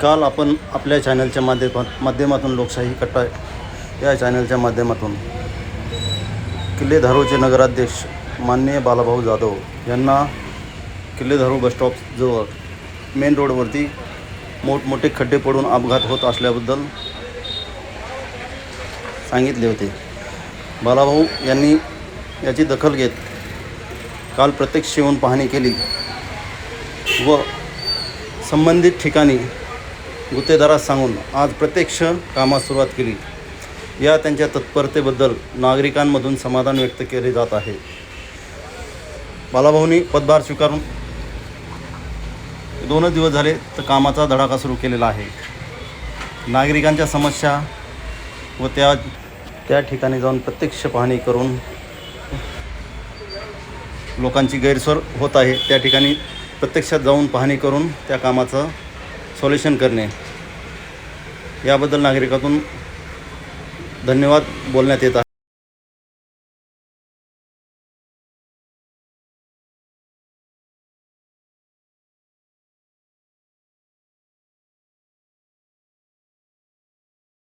काल आपण आपल्या चॅनलच्या माध्यमा माध्यमातून लोकशाही कट्टा या चॅनलच्या माध्यमातून किल्ले धारूचे नगराध्यक्ष माननीय बालाभाऊ जाधव यांना किल्ले धारूर बसस्टॉपजवळ मेन रोडवरती मोठमोठे खड्डे पडून अपघात होत असल्याबद्दल सांगितले होते. बालाभाऊ यांनी याची दखल घेत काल प्रत्यक्ष येऊन पाहणी केली व संबंधित ठिकाणी गुत्तेदारास सांगून आज प्रत्यक्ष कामास सुरुवात केली. या त्यांच्या तत्परतेबद्दल नागरिकांमधून समाधान व्यक्त केले जात आहे. बालाभाऊंनी पदभार स्वीकारून दोनच दिवस झाले तर कामाचा धडाका सुरू केलेला आहे. नागरिकांच्या समस्या व त्या त्या ठिकाणी जाऊन प्रत्यक्ष पाहणी करून लोकांची गैरसोय होत आहे. त्या ठिकाणी प्रत्यक्षात जाऊन पाहणी करून त्या कामाचं सॉल्युशन करणे. याबद्दल नागरिकातून धन्यवाद बोलण्यात येत आहे.